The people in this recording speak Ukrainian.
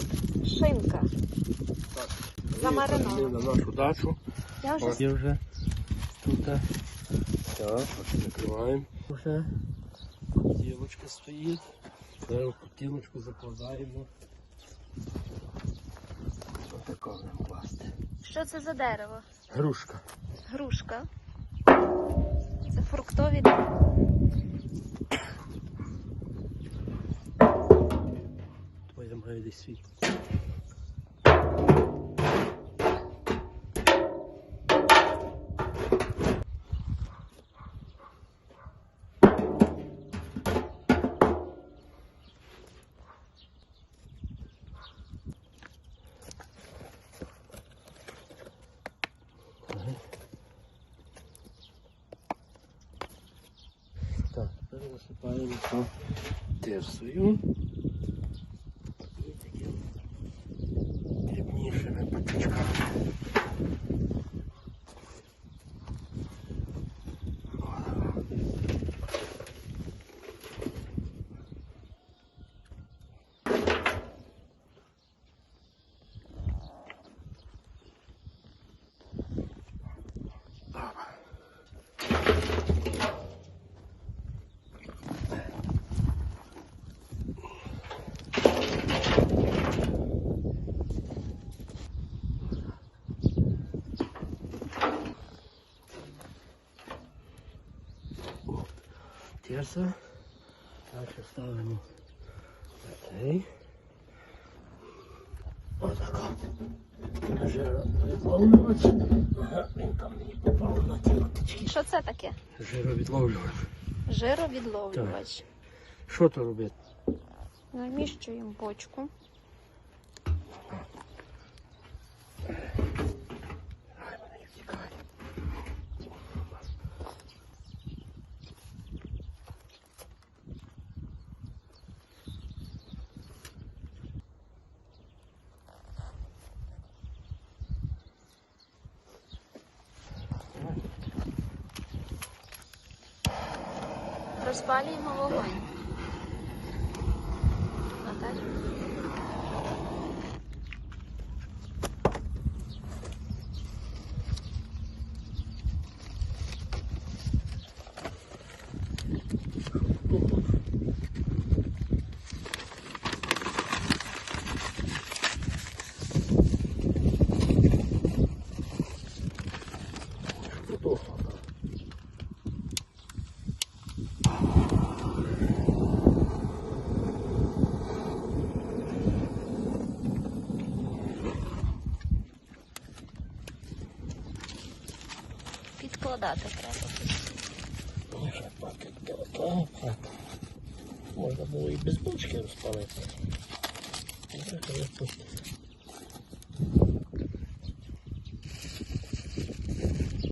тут шинка. Так. Замаринована. на нашу дачу. Я вже є вже тут. Так, ось закриваємо. Вже кутілочка стоїть. Зараз в кутілочку закладаємо. Отако будемо класти. що це за дерево? Грушка. Грушка. Це фруктові. Твоя має десь світ. Так, тепер насипаємо по тирсою. Тірса. Далі ставимо цей. Отако. Жировідловлювач. Ага, він там мені попав на ті мотички. Що це таке? Жировідловлювач. Жировідловлювач. Що то робити? Наміщуємо бочку. Розпалюємо вогонь. Отак. Підкладати треба. Можна було і без бочки розпалити.